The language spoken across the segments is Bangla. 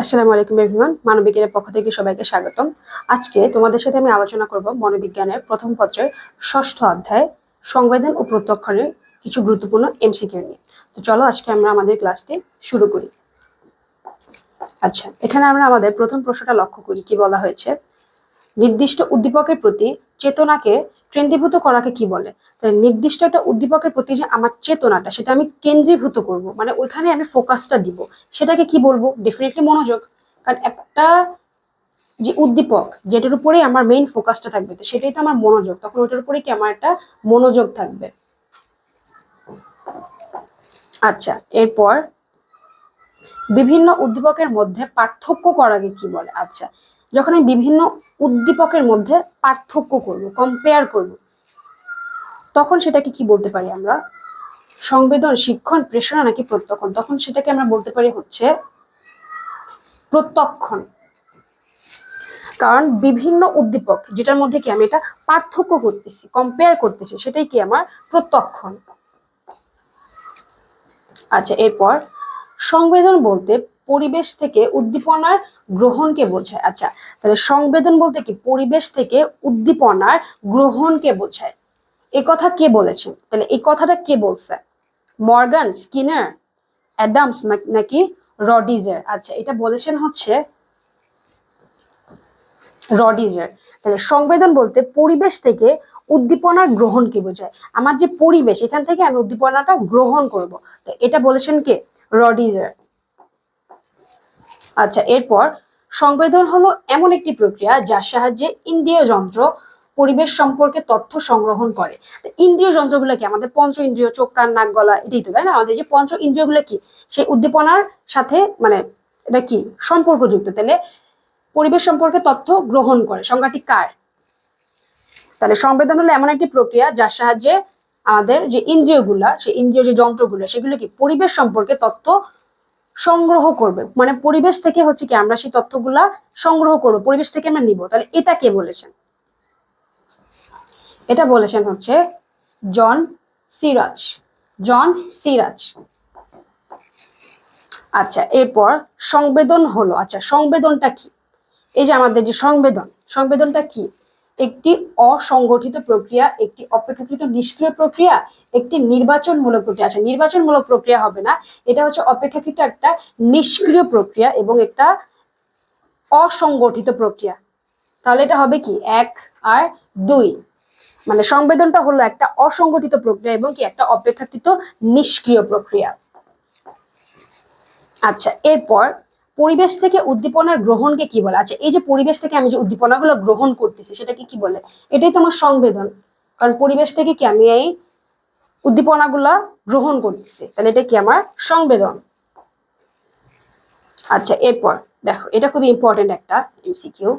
আসসালামু আলাইকুম এভরিওয়ান মানবিকের পক্ষ থেকে সবাইকে স্বাগতম। আজকে তোমাদের সাথে আমি আলোচনা করব মনোবিজ্ঞানের প্রথম পত্রের ষষ্ঠ অধ্যায়, সংবেদন ও প্রত্যক্ষণের কিছু গুরুত্বপূর্ণ এমসিকিউ নিয়ে। তো চলো আজকে আমরা আমাদের ক্লাসটি শুরু করি। আচ্ছা এখানে আমরা আমাদের প্রথম প্রশ্নটা লক্ষ্য করি, কি বলা হয়েছে? নির্দিষ্ট উদ্দীপকের প্রতি চেতনাকে কেন্দ্রীভূত করাকে কি বলে? তাহলে নির্দিষ্ট একটা উদ্দীপকের প্রতি যে আমার চেতনাটা, সেটা আমি কেন্দ্রীভূত করব। মানে ওইখানে আমি ফোকাসটা দিব। সেটাকে কি বলব? ডেফিনেটলি মনোযোগ। কারণ একটা যে উদ্দীপক, যেটার উপরেই আমার মেইন ফোকাসটা থাকবে, তো সেটাই তো আমার মনোযোগ। তখন ওটার উপরে কি আমার একটা মনোযোগ থাকবে। আচ্ছা এরপর বিভিন্ন উদ্দীপকের মধ্যে পার্থক্য করাকে কি বলে? আচ্ছা যখন আমি বিভিন্ন উদ্দীপকের মধ্যে পার্থক্য করব কম্পেয়ার করব, তখন সেটাকে কি বলতে পারি আমরা? সংবেদন, শিক্ষণ, প্রেষণা নাকি প্রত্যক্ষণ? তখন সেটাকে আমরা বলতে পারি হচ্ছে প্রত্যক্ষণ। কারণ বিভিন্ন উদ্দীপক, যেটার মধ্যে কি আমি এটা পার্থক্য করতেছি কম্পেয়ার করতেছি, সেটাই কি আমার প্রত্যক্ষণ? আচ্ছা এরপর সংবেদন বলতে পরিবেশ থেকে উদ্দীপনার গ্রহণকে বোঝায়। আচ্ছা তাহলে সংবেদন বলতে কি? পরিবেশ থেকে উদ্দীপনার গ্রহণকে বোঝায়। এ কথা কে বলেছেন তাহলে এই কথাটা কে বলছে? মর্গান, স্কিনার, অ্যাডামস নাকি রডিজের? আচ্ছা এটা বলেছেন হচ্ছে রডিজের। তাহলে সংবেদন বলতে পরিবেশ থেকে উদ্দীপনার গ্রহণকে বোঝায়। আমার যে পরিবেশ, এখান থেকে আমি উদ্দীপনাটা গ্রহণ করব। তো এটা বলেছেন কে? রডিজের। আচ্ছা এরপর সংবেদন হলো এমন একটি প্রক্রিয়া যার সাহায্যে ইন্দ্রিয় যন্ত্র পরিবেশ সম্পর্কে তথ্য সংগ্রহণ করে। ইন্দ্রিয় যন্ত্রগুলো কি? আমাদের পঞ্চ ইন্দ্রিয়, চোখ, কান, নাক, গলা, এটাই তো, তাই না? আমাদের যে পঞ্চ ইন্দ্রিয়গুলো কি? সেই উদ্দীপনার সাথে মানে এটা কি? সম্পর্কযুক্ত। তাহলে পরিবেশ সম্পর্কে তথ্য গ্রহণ করে। সংজ্ঞাটি কার? তাহলে সংবেদন হলো এমন একটি প্রক্রিয়া যার সাহায্যে আমাদের যে ইন্দ্রিয়গুলা, সেই ইন্দ্রিয় যে যন্ত্রগুলো, সেগুলো কি? পরিবেশ সম্পর্কে তথ্য সংগ্রহ করবে। মানে পরিবেশ থেকে হচ্ছে কি আমরা সেই তথ্যগুলা সংগ্রহ করব, পরিবেশ থেকে আমরা নিব। তাহলে এটা কে বলেছেন? এটা বলেছেন হচ্ছে জন সিরাজ। জন সিরাজ। আচ্ছা এরপর সংবেদন হলো। আচ্ছা সংবেদনটা কি? এই যে আমাদের যে সংবেদন, সংবেদনটা কি? একটি অসংগঠিত প্রক্রিয়া, একটি অপেক্ষাকৃত নিষ্ক্রিয় প্রক্রিয়া, একটি নির্বাচনমূলক প্রক্রিয়া। আচ্ছা নির্বাচনমূলক প্রক্রিয়া হবে না। এটা হচ্ছে অপেক্ষাকৃত একটা নিষ্ক্রিয় প্রক্রিয়া এবং একটা অসংগঠিত প্রক্রিয়া। তাহলে এটা হবে কি? এক আর দুই। মানে সংবেদনটা হলো একটা অসংগঠিত প্রক্রিয়া এবং কি একটা অপেক্ষাকৃত নিষ্ক্রিয় প্রক্রিয়া। আচ্ছা এরপর পরিবেশ থেকে উদ্দীপনার গ্রহণকে কি বলে? আচ্ছা এই যে পরিবেশ থেকে আমি যে উদ্দীপনাগুলো গ্রহণ করতেছি, সেটাকে কি বলে? এটাই তোমার সংবেদন। কারণ পরিবেশ থেকে কি আমি এই উদ্দীপনাগুলা গ্রহণ করতেছি? তাহলে এটা কি আমার সংবেদন? আচ্ছা এরপর দেখো, এটা খুবই ইম্পর্টেন্ট একটা এমসিকিউ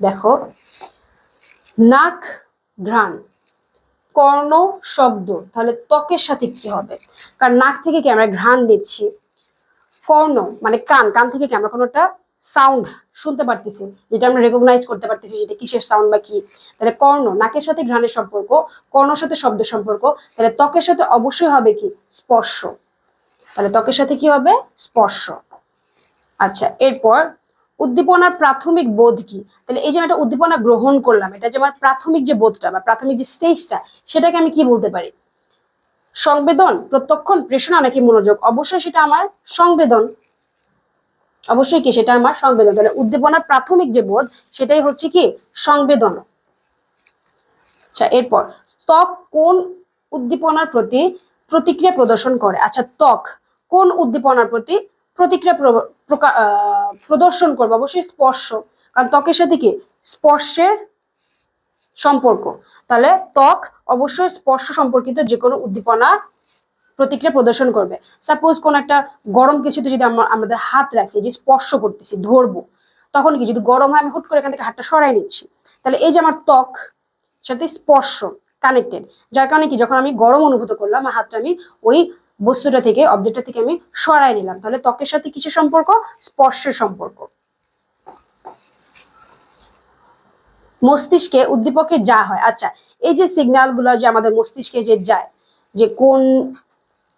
দেখো, নাক ঘ্রাণ, কর্ণ শব্দ, তাহলে ত্বকের সাথে কি হবে? কারণ নাক থেকে কি আমরা ঘ্রাণ দিচ্ছি? কর্ণ মানে কান কান থেকে কি আমরা কোনো একটা সাউন্ড শুনতে পারতেছি? যেটা আমরা রেকগনাইজ করতে পারতেছি যেটা কিসের সাউন্ড বা কি। তাহলে কর্ণ, নাকের সাথে ঘ্রাণের সম্পর্ক, কর্ণর সাথে শব্দের সম্পর্ক, তাহলে ত্বকের সাথে অবশ্যই হবে কি? স্পর্শ। তাহলে ত্বকের সাথে কি হবে? স্পর্শ। আচ্ছা এরপর উদ্দীপনার প্রাথমিক বোধ কি? তাহলে এই যে একটা উদ্দীপনা গ্রহণ করলাম, এটা যে আমার প্রাথমিক যে বোধটা বা প্রাথমিক যে স্টেজটা সেটাকে আমি কি বলতে পারি? সংবেদন, প্রত্যক্ষণ, প্রেষণা নাকি মনোযোগ? অবশ্যই সেটা আমার সংবেদন। অবশ্যই কি সেটা আমার সংবেদন? তাহলে উদ্দীপনার প্রাথমিক যে বোধ, সেটাই হচ্ছে কি? সংবেদন। আচ্ছা এরপর, ত্বক কোন উদ্দীপনার প্রতি প্রতিক্রিয়া প্রদর্শন করে? আচ্ছা ত্বক কোন উদ্দীপনার প্রতি প্রতিক্রিয়া প্রদর্শন করবে? অবশ্যই স্পর্শ। কারণ ত্বকের সাথে কি? স্পর্শের সম্পর্ক। তাহলে ত্বক অবশ্যই স্পর্শ সম্পর্কিত যে কোনো উদ্দীপনা প্রতিক্রিয়া প্রদর্শন করবে। সাপোজ কোন একটা গরম কিছুতে যদি আমরা আমাদের হাত রাখি, যে স্পর্শ করতেছি, ধরবো, তখন কি যদি গরম হয়, আমি হুট করে এখান থেকে হাতটা সরাই নিচ্ছি। তাহলে এই যে আমার ত্বক সাথে স্পর্শ কানেক্টেড যার কারণে কি যখন আমি গরম অনুভূত করলাম হাতটা আমি ওই বস্তুটা থেকে অবজেক্টটা থেকে আমি সরাই নিলাম। তাহলে ত্বকের সাথে কিসের সম্পর্ক? স্পর্শের সম্পর্ক। মস্তিষ্কে উদ্দীপকে যা হয়। আচ্ছা এই যে সিগন্যালগুলো যে আমাদের মস্তিষ্কে যে যায়, যে কোন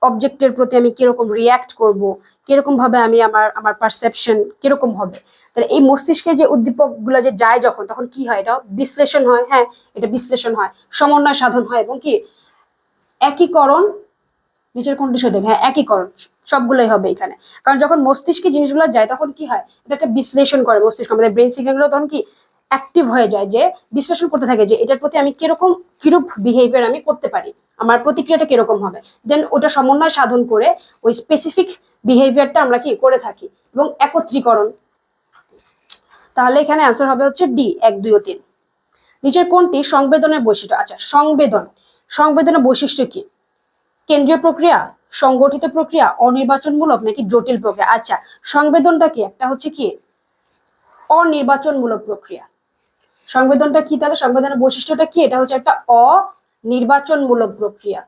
অবজেক্টের প্রতি আমি কীরকম রিয়াক্ট করব, কীরকম ভাবে আমি আমার আমার পারসেপশন কীরকম হবে? তাহলে এই মস্তিষ্কে যে উদ্দীপকগুলো যে যায় যখন, তখন কি হয়? এটা বিশ্লেষণ হয় হ্যাঁ এটা বিশ্লেষণ হয়, সমন্বয় সাধন হয় এবং কি একীকরণ, নিচের কোনটি সত্যি হ্যাঁ একীকরণ, সবগুলোই হবে এখানে। কারণ যখন মস্তিষ্কে জিনিসগুলো যায়, তখন কি হয়? এটা একটা বিশ্লেষণ করে মস্তিষ্ক। আমাদের ব্রেন সিগন্যালগুলো তখন কি অ্যাক্টিভ হয়ে যায়, যে বিশ্লেষণ করতে থাকে যে এটার প্রতি আমি কীরকম, কিরূপ বিহেভিয়ার আমি করতে পারি, আমার প্রতিক্রিয়াটা কীরকম হবে। দেন ওটা সমন্বয় সাধন করে ওই স্পেসিফিক বিহেভিয়ারটা আমরা কি করে থাকি? এবং একত্রীকরণ। তাহলে এখানে অ্যান্সার হবে হচ্ছে ডি এক, দুই ও তিন। নিচের কোনটি? সংবেদনের বৈশিষ্ট্য। আচ্ছা সংবেদন। সংবেদনের বৈশিষ্ট্য কি? কেন্দ্রীয় প্রক্রিয়া, সংগঠিত প্রক্রিয়া, অনির্বাচনমূলক নাকি জটিল প্রক্রিয়া? আচ্ছা সংবেদনটা কি? একটা হচ্ছে কি? অনির্বাচনমূলক প্রক্রিয়া। সংবেদনটা কি তাহলে? সংবেদনের বৈশিষ্ট্যটা কি? এটা হচ্ছে একটা অনির্বাচনমূলক প্রক্রিয়া।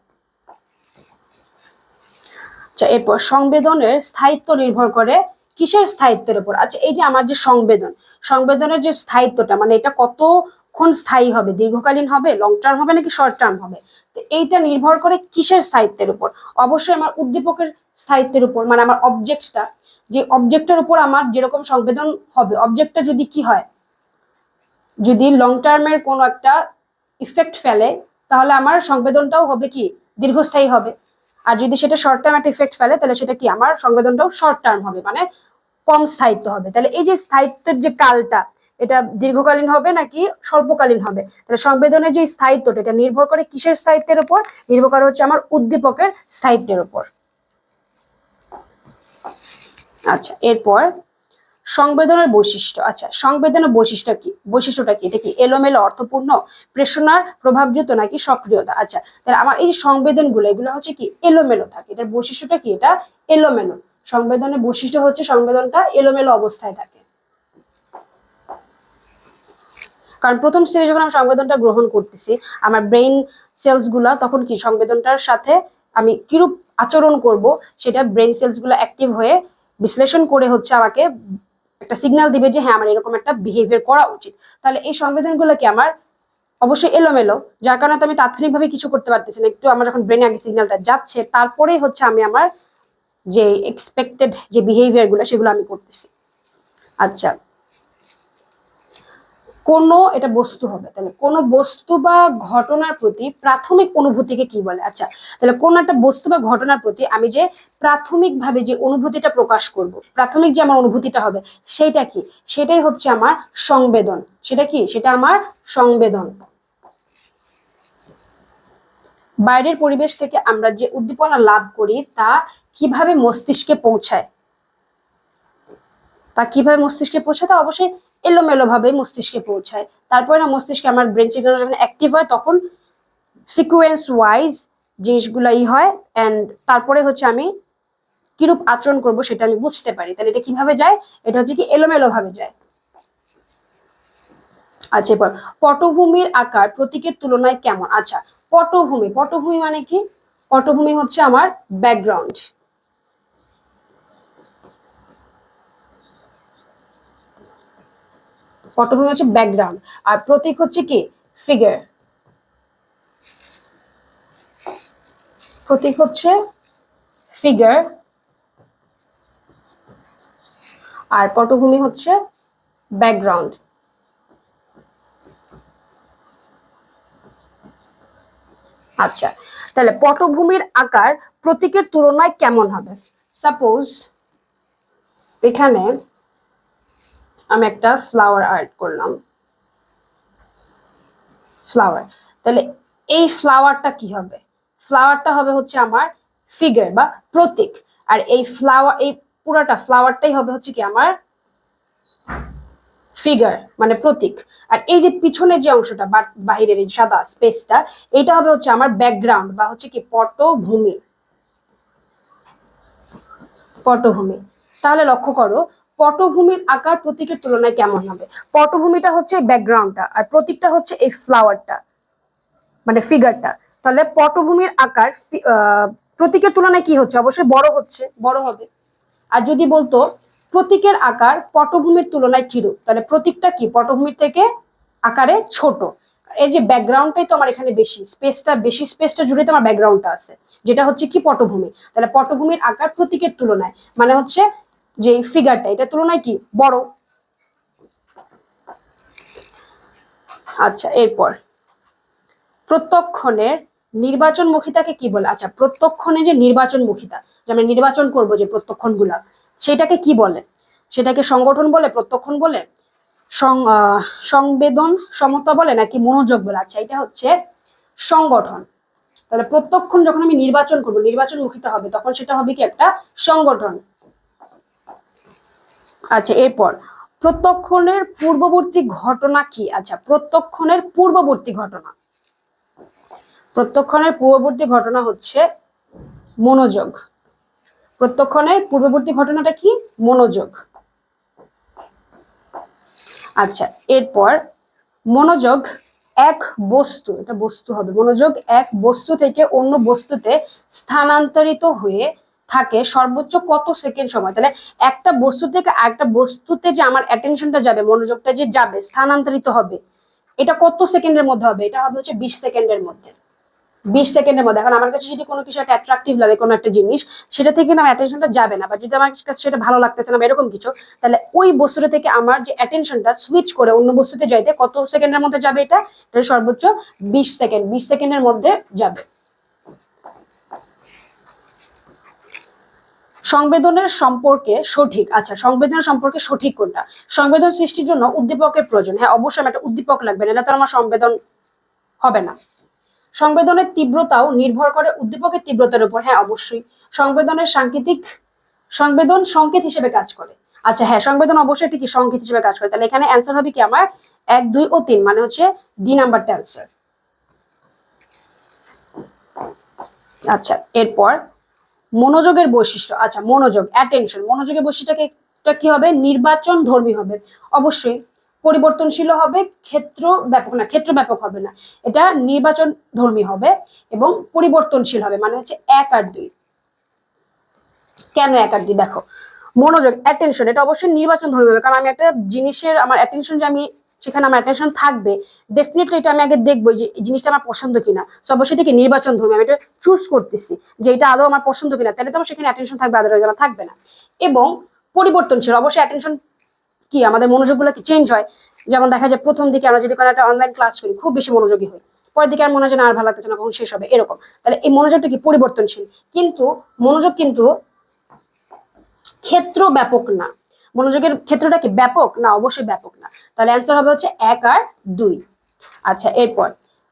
আচ্ছা এরপর সংবেদনের স্থায়িত্ব নির্ভর করে কিসের স্থায়িত্বের উপর? আচ্ছা এই যে আমার যে সংবেদন, সংবেদনের যে স্থায়িত্বটা মানে এটা কতক্ষণ স্থায়ী হবে? দীর্ঘকালীন হবে? লং টার্ম হবে নাকি শর্ট টার্ম হবে? এইটা নির্ভর করে কিসের স্থায়িত্বের উপর? অবশ্যই আমার উদ্দীপকের স্থায়িত্বের উপর মানে আমার অবজেক্টটা যে অবজেক্টের উপর আমার যেরকম সংবেদন হবে অবজেক্টটা যদি কি হয় যদি লং টার্মের কোনো একটা ইফেক্ট ফেলে, তাহলে আমার সংবেদনটাও হবে কি? দীর্ঘস্থায়ী হবে। আর যদি সেটা শর্ট টার্ম একটা ইফেক্ট ফেলে, তাহলে সেটা কি? আমার সংবেদনটাও শর্ট টার্ম হবে মানে কম স্থায়িত্ব হবে। তাহলে এই যে স্থায়িত্বের যে কালটা, এটা দীর্ঘকালীন হবে নাকি স্বল্পকালীন হবে? তাহলে সংবেদনের যে স্থায়িত্বটা, এটা নির্ভর করে কিসের স্থায়িত্বের উপর? নির্ভর করে হচ্ছে আমার উদ্দীপকের স্থায়িত্বের উপর। আচ্ছা এরপর সংবেদনের বৈশিষ্ট্য আচ্ছা সংবেদনের বৈশিষ্ট্য কি? বৈশিষ্ট্যটা কি? এটা কি এলোমেলো, অর্থপূর্ণ, প্রেষণার প্রভাবযুক্ত নাকি সক্রিয়তা? আচ্ছা তাহলে আমার এই সংবেদনগুলো, এগুলো হচ্ছে কি? এলোমেলো থাকে। এটার বৈশিষ্ট্যটা কি? এটা এলোমেলো। সংবেদনের বৈশিষ্ট্য হচ্ছে সংবেদনটা এলোমেলো অবস্থায় থাকে। কারণ প্রথম স্টেজে যখন আমি সংবেদনটা গ্রহণ করতেছি, আমার ব্রেইন সেলসগুলা তখন কি? সংবেদনটার সাথে আমি কিরূপ আচরণ করব? সেটা ব্রেন সেলসগুলো অ্যাক্টিভ হয়ে বিশ্লেষণ করে হচ্ছে আমাকে একটা সিগন্যাল দিবে যে হ্যাঁ আমার এরকম একটা বিহেভিয়ার করা উচিত। তাহলে এই সংবেদনগুলো কি আমার অবশ্যই এলোমেলো, যার কারণে তো আমি তাৎক্ষণিকভাবে কিছু করতে পারতেছি না। একটু আমার যখন ব্রেনে আগে সিগন্যালটা যাচ্ছে, তারপরেই হচ্ছে আমি আমার যে এক্সপেক্টেড যে বিহেভিয়ারগুলো সেগুলো আমি করতেছি। আচ্ছা। কোনো এটা বস্তু হবে। তাহলে কোনো বস্তু বা ঘটনার প্রতি প্রাথমিক অনুভূতিকে কি বলে? আচ্ছা তাহলে কোন একটা বস্তু বা ঘটনার প্রতি আমি যে প্রাথমিকভাবে যে অনুভূতিটা প্রকাশ করব, প্রাথমিক যে আমার অনুভূতিটা হবে, সেটা কি? সেটাই হচ্ছে আমার সংবেদন। সেটা কি? সেটা আমার সংবেদন। বাইরের পরিবেশ থেকে আমরা যে উদ্দীপনা লাভ করি, তা কীভাবে মস্তিষ্কে পৌঁছায়? তা কীভাবে মস্তিষ্কে পৌঁছায়? তা অবশ্যই এলোমেলো ভাবে মস্তিষ্কে পৌঁছায়। তারপরে না, মস্তিষ্কে আমার ব্রেন সিগন্যাল যখন অ্যাক্টিভ হয়, তখন সিকুয়েন্স ওয়াইজ জিনিসগুলো ই হয় অ্যান্ড তারপরে হচ্ছে আমি কিরূপ আচরণ করব সেটা আমি বুঝতে পারি। তাহলে এটা কীভাবে যায়? এটা হচ্ছে কি এলোমেলোভাবে যায়। আচ্ছা এবার পটভূমির আকার প্রতীকের তুলনায় কেমন? আচ্ছা পটভূমি পটভূমি মানে কি? পটভূমি হচ্ছে আমার ব্যাকগ্রাউন্ড পটভূমি হচ্ছে ব্যাকগ্রাউন্ড। আর প্রতীক হচ্ছে কি? ফিগার প্রতীক হচ্ছে ফিগার আর পটভূমি হচ্ছে ব্যাকগ্রাউন্ড। আচ্ছা তাহলে পটভূমির আকার প্রতীকের তুলনায় কেমন হবে? সাপোজ এখানে আমি একটা ফ্লাওয়ার আর্ট করলাম। ফ্লাওয়ার তাহলে এই ফ্লাওয়ারটা কি হবে? ফ্লাওয়ারটা হবে হচ্ছে আমার ফিগার বা প্রতীক। আর এই ফ্লাওয়ার এই পুরাটা ফ্লাওয়ারটাই হবে হচ্ছে কি আমার ফিগার মানে প্রতীক। আর এই যে পিছনের যে অংশটা বাহিরের এই সাদা স্পেসটা এটা হবে হচ্ছে আমার ব্যাকগ্রাউন্ড বা হচ্ছে কি পটভূমি। পটভূমি। তাহলে লক্ষ্য করো পটভূমির আকার প্রতীকের তুলনায় কেমন হবে? পটভূমিটা হচ্ছে ব্যাকগ্রাউন্ডটা আর প্রতীকটা হচ্ছে এই ফ্লাওয়ারটা মানে ফিগারটা তাহলে পটভূমির আকার প্রতীকের তুলনায় কি হচ্ছে? অবশ্যই বড় হচ্ছে, বড় হবে। আর যদি বলতো, প্রতীকের আকার পটভূমির তুলনায় কিরূপ? তাহলে প্রতীকটা কি? পটভূমির থেকে আকারে ছোট। এই যে ব্যাকগ্রাউন্ডটাই তো আমার এখানে বেশি স্পেসটা বেশি স্পেসটা জুড়ে তো আমার ব্যাকগ্রাউন্ডটা আছে। যেটা হচ্ছে কি পটভূমি? তাহলে পটভূমির আকার প্রতীকের তুলনায় মানে হচ্ছে যে ফিগারটা এটা তুলনায় কি? বড়। আচ্ছা এরপর। প্রত্যক্ষণের নির্বাচনমুখিতাকে কি বলে? আচ্ছা প্রত্যক্ষণে যে নির্বাচনমুখিতা যে আমরা নির্বাচন করব যে প্রত্যক্ষণগুলা, সেটাকে কি বলে? সেটাকে সংগঠন বলে, প্রত্যক্ষণ বলে? সংবেদন, সমতা বলে, নাকি মনোযোগ বলে? আচ্ছা এটা হচ্ছে সংগঠন। তাহলে প্রত্যক্ষণ যখন আমি নির্বাচন করব, নির্বাচন মুখিত হবে, তখন সেটা হবে কি? একটা সংগঠন। আচ্ছা এরপর। প্রত্যক্ষণের পূর্ববর্তী ঘটনা কি? আচ্ছা প্রত্যক্ষণের পূর্ববর্তী ঘটনা। প্রত্যক্ষণের পূর্ববর্তী ঘটনা হচ্ছে মনোযোগ। প্রত্যক্ষণের পূর্ববর্তী ঘটনাটা কি? মনোযোগ। আচ্ছা এরপর মনোযোগ এক বস্তু, এটা বস্তু হবে। মনোযোগ এক বস্তু থেকে অন্য বস্তুতে স্থানান্তরিত হয়ে থাকে সর্বোচ্চ কত সেকেন্ড সময়? তাহলে একটা বস্তু থেকে আরেকটা বস্তুতে যে আমার অ্যাটেনশনটা যাবে, মনোযোগটা যে যাবে, স্থানান্তরিত হবে, এটা কত সেকেন্ডের মধ্যে হবে? এটা হবে হচ্ছে বিশ সেকেন্ডের মধ্যে। বিশ সেকেন্ডের মধ্যে। এখন আমার কাছে যদি কোনো কিছু একটা অ্যাট্রাকটিভ লাগে, কোনো একটা জিনিস, সেটা থেকে না অ্যাটেনশনটা যাবে না। বা যদি আমার কাছে সেটা ভালো লাগতেছে না এরকম কিছু, তাহলে ওই বস্তুটা থেকে আমার যে অ্যাটেনশনটা সুইচ করে অন্য বস্তুতে যাইতে কত সেকেন্ডের মধ্যে যাবে এটা? সর্বোচ্চ বিশ সেকেন্ড বিশ সেকেন্ডের মধ্যে যাবে। সংবেদনের সম্পর্কে সঠিক আচ্ছা সংবেদনের সম্পর্কে সঠিক কোনটা? সংবেদন সৃষ্টির জন্য উদ্দীপকের প্রয়োজন। হ্যাঁ অবশ্যই একটা উদ্দীপক লাগবে না তো আমার সংবেদন হবে না। সংবেদনের তীব্রতাও নির্ভর করে উদ্দীপকের তীব্রতার উপর। হ্যাঁ অবশ্যই। সংবেদনের সাংকেতিক, সংবেদন সংকেত হিসেবে কাজ করে। আচ্ছা হ্যাঁ সংবেদন অবশ্যই এটি কি সংকেত হিসেবে কাজ করে। তাহলে এখানে অ্যান্সার হবে কি আমার? এক, দুই ও তিন মানে হচ্ছে ডি নাম্বারটা অ্যান্সার আচ্ছা এরপর মনোযোগের বৈশিষ্ট্য। আচ্ছা মনোযোগ অ্যাটেনশন মনোযোগের বৈশিষ্ট্যটা কি হবে? নির্বাচন ধর্মী হবে। অবশ্যই পরিবর্তনশীল হবে, ক্ষেত্র ব্যাপক না, ক্ষেত্র ব্যাপক হবে না। এটা নির্বাচন ধর্মী হবে এবং পরিবর্তনশীল হবে মানে হচ্ছে এক আর দুই। কেন এক আর দুই? দেখো, মনোযোগ অ্যাটেনশন এটা অবশ্যই নির্বাচন ধর্মী হবে। কারণ আমি একটা জিনিসের, আমার অ্যাটেনশন যে আমি সেখানে আমার অ্যাটেনশন থাকবে। ডেফিনেটলি এটা আমি আগে দেখব যে জিনিসটা আমার পছন্দ কিনা। সো অবশ্যই এটাকে নির্বাচন ধর্মী, আমি এটা চুজ করতেছি যে এটা আদৌ আমার পছন্দ কিনা। তাহলে তো আমার সেখানে অ্যাটেনশন থাকবে আদারওয়াইজ আমার থাকবে না। এবং পরিবর্তনশীল, অবশ্যই অ্যাটেনশন কি, আমাদের মনোযোগগুলো কি চেঞ্জ হয়? যেমন দেখা যায় প্রথম দিকে আমরা যদি কোনো একটা অনলাইন ক্লাস করি, খুব বেশি মনোযোগী হই। পরের দিকে আর মনে হয় না, আর ভালো লাগতেছে না, কখন শেষ হবে, এরকম। তাহলে এই মনোযোগটা কি পরিবর্তনশীল? কিন্তু মনোযোগ কিন্তু ক্ষেত্র ব্যাপক না। মনোযোগের ক্ষেত্রটা কি? ব্যাপক? না, অবশ্যই ব্যাপক না। তাহলে অ্যান্সার হবে হচ্ছে এক আর দুই। আচ্ছা এরপর।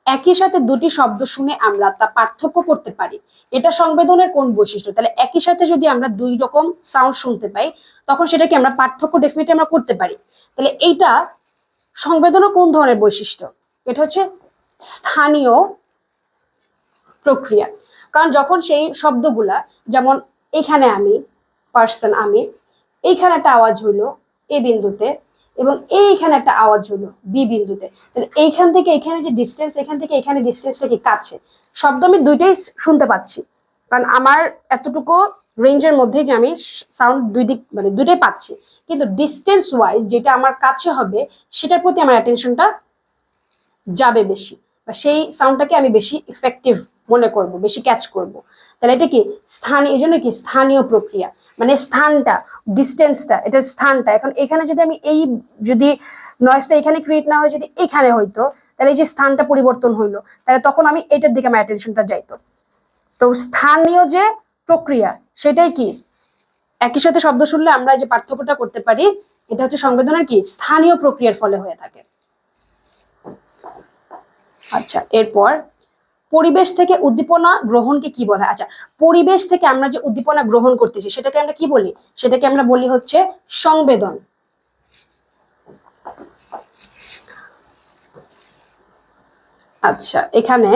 একই সাথে দুটি শব্দ শুনে আমরা তা পার্থক্য করতে পারি। এটা সংবেদনের কোন বৈশিষ্ট্য? তাহলে একই সাথে যদি আমরা দুই রকম সাউন্ড শুনতে পাই, তখন সেটাকে আমরা পার্থক্য ডেফিনেটলি আমরা করতে পারি। তাহলে এইটা সংবেদনও কোন ধরনের বৈশিষ্ট্য? এটা হচ্ছে স্থানীয় প্রক্রিয়া। কারণ যখন সেই শব্দগুলা, যেমন এখানে আমি পার্সন আমি এইখানে একটা আওয়াজ হলো এ বিন্দুতে এবং এইখানে একটা আওয়াজ হলো বি বিন্দুতে। তাহলে এইখান থেকে এখানে যে ডিস্টেন্স এখান থেকে এখানে ডিস্টেন্সটা কি কাছে? শব্দ আমি দুইটাই শুনতে পাচ্ছি। কারণ আমার এতটুকু রেঞ্জের মধ্যে যে আমি সাউন্ড দুই দিক মানে দুইটাই পাচ্ছি। কিন্তু ডিস্টেন্স ওয়াইজ যেটা আমার কাছে হবে, সেটার প্রতি আমার অ্যাটেনশনটা যাবে বেশি। বা সেই সাউন্ডটাকে আমি বেশি ইফেক্টিভ মনে করব, বেশি ক্যাচ করব। তাহলে এটা কি? স্থান, এই জন্য কি? স্থানীয় প্রক্রিয়া। মানে স্থানটা ডিস্টেন্সটা এটা স্থানটা। এখন এখানে যদি আমি এই যদি নয়েজটা এখানে ক্রিয়েট না হয়, যদি এখানে হইতো, তাহলে এই যে স্থানটা পরিবর্তন হইল, তাহলে তখন আমি এটার দিকে আমার অ্যাটেনশনটা যাইতো। তো স্থানীয় যে প্রক্রিয়া, সেটাই কি? একই সাথে শব্দ শুনলে আমরা যে পার্থক্যটা করতে পারি, এটা হচ্ছে সংবেদনের কি? স্থানীয় প্রক্রিয়ার ফলে হয়ে থাকে। আচ্ছা এরপর পরিবেশ থেকে উদ্দীপনা গ্রহণকে কি বলা? আচ্ছা পরিবেশ থেকে আমরা যে উদ্দীপনা গ্রহণ করতেছি, সেটাকে আমরা কি বলি? সেটাকে আমরা বলি হচ্ছে সংবেদন। আচ্ছা এখানে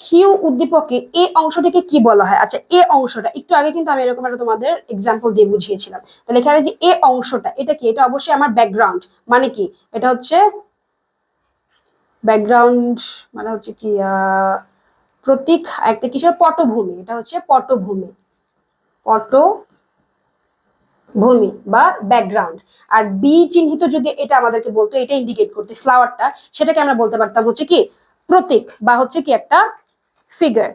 কিউ উদ্দীপকে এ অংশটিকে কি বলা হয়? আচ্ছা এ অংশটা, একটু আগে কিন্তু আমি এরকম একটা তোমাদের এক্সাম্পল দিয়ে বুঝিয়েছিলাম। তাহলে এখানে যে এ অংশটা, এটা কি? এটা অবশ্যই আমার ব্যাকগ্রাউন্ড মানে কি? এটা হচ্ছে ব্যাকগ্রাউন্ড মানে হচ্ছে কি প্রতীক একটা কিসের? পটভূমি। এটা হচ্ছে পটভূমি। পট ভূমি বা ব্যাকগ্রাউন্ড। আর বি চিহ্নিত যদি এটা আমাদেরকে বলতো, এটা ইন্ডিকেট করতে ফ্লাওয়ারটা সেটাকে আমরা বলতে পারতাম হচ্ছে কি, প্রতীক বা হচ্ছে কি একটা ফিগার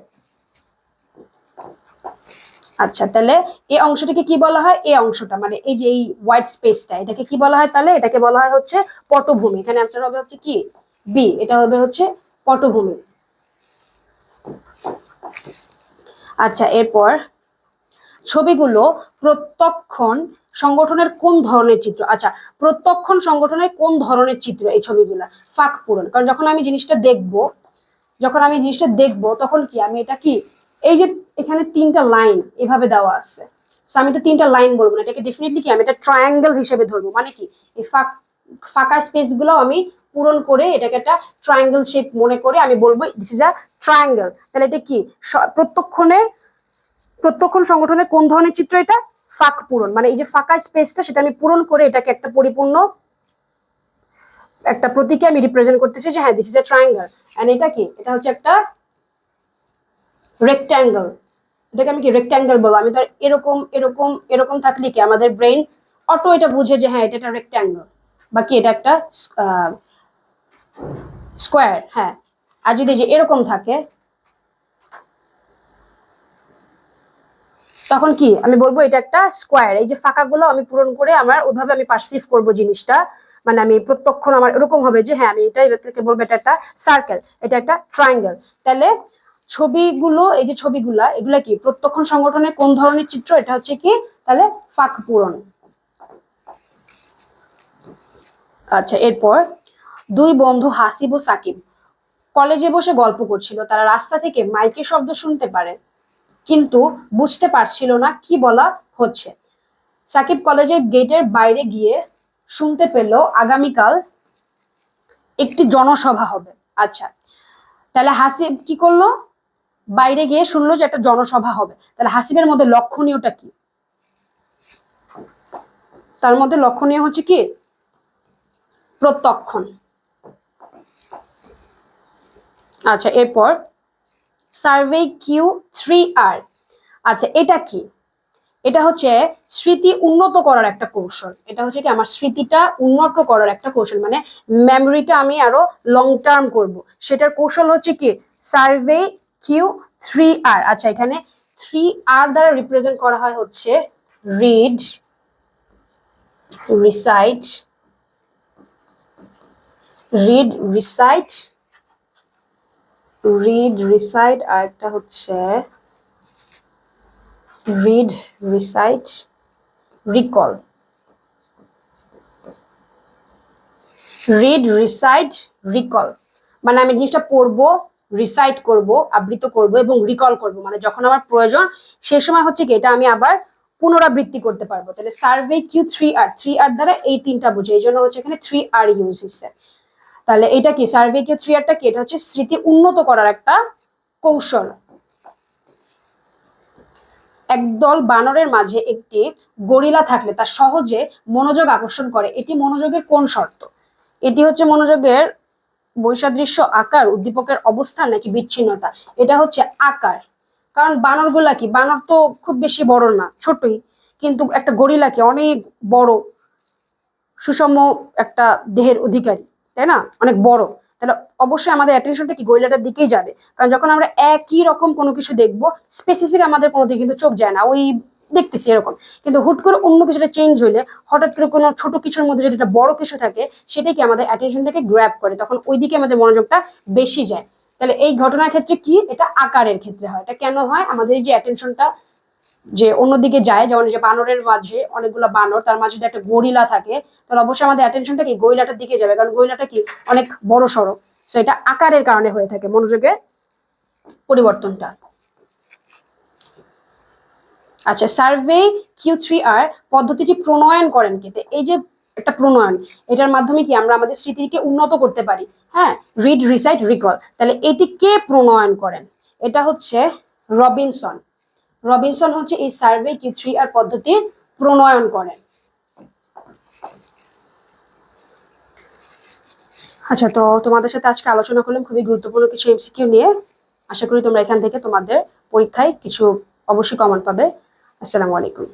আচ্ছা তাহলে এই অংশটাকে কি বলা হয়? এই অংশটা মানে এই যে এই হোয়াইট স্পেসটা এটাকে কি বলা হয় তাহলে? এটাকে বলা হয় হচ্ছে পটভূমি। এখানে অ্যান্সার হবে হচ্ছে কি? বি এটা হবে হচ্ছে পটভূমি। আচ্ছা এরপর ছবিগুলো প্রত্যক্ষণ সংগঠনের কোন ধরনের চিত্র? আচ্ছা প্রত্যক্ষণ সংগঠনের কোন ধরনের চিত্র এই ছবিগুলো? ফাঁক পূরণ। কারণ যখন আমি জিনিসটা দেখব, যখন আমি জিনিসটা দেখব, তখন কি আমি এটা কি? এই যে এখানে তিনটা লাইন এভাবে দেওয়া আছে। আমি তো তিনটা লাইন বলব না। এটাকে ডেফিনেটলি কি আমি এটা ট্রায়াঙ্গেল হিসেবে ধরবো। মানে কি? এই ফাঁক, ফাঁকা স্পেসগুলো আমি পূরণ করে এটাকে একটা ট্রায়াঙ্গেল শেপ মনে করে আমি বলব দিস ইজ আ ট্রায়াঙ্গেল তাহলে এটা কি? প্রত্যক্ষণের, প্রত্যক্ষণ সংগঠনের কোন ধরনের চিত্র এটা? ফাঁক পূরণ। মানে এই যে ফাঁকা স্পেসটা সেটা আমি পূরণ করে এটাকে একটা পরিপূর্ণ, একটা প্রতীকে আমি রিপ্রেজেন্ট করতেছি যে হ্যাঁ this is a triangle and এটা কি? এটা হচ্ছে একটা রেক্ট্যাঙ্গেল এটাকে আমি কি রেক্ট্যাঙ্গেল বলব? আমি তো এরকম এরকম এরকম থাকলে কি আমাদের ব্রেন অটো এটা বুঝে যে হ্যাঁ এটা একটা রেক্ট্যাঙ্গেল বা কি, এটা একটা স্কোয়ার হ্যাঁ। আর যদি যে এরকম থাকে, তখন কি আমি বলব এটা একটা স্কোয়ার। এই যে ফাঁকাগুলো আমি পূরণ করে আমার ওইভাবে আমি পারসিভ করব জিনিসটা। মানে আমি প্রত্যক্ষণ আমার এরকম হবে যে হ্যাঁ আমি এটাই এটাকে বলব, এটা একটা সার্কেল এটা একটা ট্রায়াঙ্গেল তাহলে ছবিগুলো, এই যে ছবিগুলা, এগুলা কি? প্রত্যক্ষণ সংগঠনের কোন ধরনের চিত্র? এটা হচ্ছে কি? তাহলে ফাঁক পূরণ। আচ্ছা এরপর দুই বন্ধু হাসিব ও সাকিব। কলেজে বসে গল্প করছিল। তারা রাস্তা থেকে মাইকে শব্দ শুনতে পারে, কিন্তু বুঝতে পারছিল না কি বলা হচ্ছে। সাকিব কলেজের গেটের বাইরে গিয়ে শুনতে পেল, আগামীকাল একটি জনসভা হবে। আচ্ছা তাহলে হাসিব কি করল? বাইরে গিয়ে শুনলো যে একটা জনসভা হবে। তাহলে হাসিবের মধ্যে লক্ষণীয়টা কি? তার মধ্যে লক্ষণীয় হচ্ছে কি? প্রত্যক্ষণ। আচ্ছা এরপর সার্ভে কিউ থ্রি আর। আচ্ছা এটা কি? এটা হচ্ছে স্মৃতি উন্নত করার একটা কৌশল। এটা হচ্ছে কি, আমার স্মৃতিটা উন্নত করার একটা কৌশল। মানে মেমোরিটা আমি আরও লং টার্ম করব। সেটার কৌশল হচ্ছে কি, সার্ভে কিউ থ্রি আর। আচ্ছা এখানে থ্রি আর দ্বারা রিপ্রেজেন্ট করা হয় হচ্ছে read recite read recite read recite আর একটা হচ্ছে read recite recall read recite recall মানে আমি জিনিসটা পড়ব রিসাইট করব আবৃত করব এবং রিকল করব। মানে যখন আমার প্রয়োজন সেই সময় হচ্ছে কি, এটা আমি আবার পুনরাবৃত্তি করতে পারব। তাহলে survey Q three R three R দ্বারা এই তিনটা বুঝে, এই জন্য হচ্ছে এখানে থ্রি আর ইউজ হচ্ছে তাহলে এটা কি? সার্ভে কিউ থ্রি আরটা কি? এটা হচ্ছে স্মৃতি উন্নত করার একটা কৌশল। একদল বানরের মাঝে একটি গরিলা থাকলে তা সহজে মনোযোগ আকর্ষণ করে। এটি মনোযোগের কোন শর্ত? এটি হচ্ছে মনোযোগের বৈসাদৃশ্য আকার, উদ্দীপকের অবস্থান নাকি বিচ্ছিন্নতা? এটা হচ্ছে আকার। কারণ বানরগুলা কি? বানর তো খুব বেশি বড় না, ছোটই। কিন্তু একটা গরিলা কি অনেক বড়, সুষম একটা দেহের অধিকারী। তাই না? অনেক বড়। তাহলে অবশ্যই আমাদের অ্যাটেনশনটা কি গরিলাটার দিকেই যাবে। কারণ যখন আমরা একই রকম কোনো কিছু দেখব স্পেসিফিক আমাদের কোনো দিকে কিন্তু চোখ যায় না। ওই দেখতেছি এরকম। কিন্তু হুট করে অন্য কিছুটা চেঞ্জ হলে হঠাৎ করে কোনো ছোট কিছুর মধ্যে যদি একটা বড় কিছু থাকে, সেটাই কি আমাদের অ্যাটেনশনটাকে গ্র্যাপ করে। তখন ওই দিকে আমাদের মনোযোগটা বেশি যায়। তাহলে এই ঘটনার ক্ষেত্রে কি? এটা আকারের ক্ষেত্রে হয়। এটা কেন হয়? আমাদের এই যে অ্যাটেনশনটা যে অন্যদিকে যায়, যেমন যে বানরের মাঝে অনেকগুলো বানর, তার মাঝে যদি একটা গরিলা থাকে, তাহলে অবশ্যই আমাদের অ্যাটেনশনটা কি? গরিলাটার দিকে যাবে। কারণ গরিলাটা কি? অনেক বড় সড়ো। তো এটা আকারের কারণে হয়ে থাকে মনোযোগের পরিবর্তনটা। আচ্ছা সার্ভে কিউ থ্রি আর পদ্ধতিটি প্রণয়ন করেন কি? তো এই যে একটা প্রণয়ন, এটার মাধ্যমে কি আমরা আমাদের স্মৃতিকে উন্নত করতে পারি? হ্যাঁ রিড রিসাইট রিকল তাহলে এটি কে প্রণয়ন করেন? এটা হচ্ছে রবিনসন। রবিনসন হচ্ছে এই সার্ভে কি থ্রি আর পদ্ধতি প্রণয়ন করেন। আচ্ছা তো তোমাদের সাথে আজকে আলোচনা করলাম খুবই গুরুত্বপূর্ণ কিছু এমসিকিউ নিয়ে। আশা করি তোমরা এখান থেকে তোমাদের পরীক্ষায় কিছু অবশ্যই কমন পাবে। আসসালামু আলাইকুম।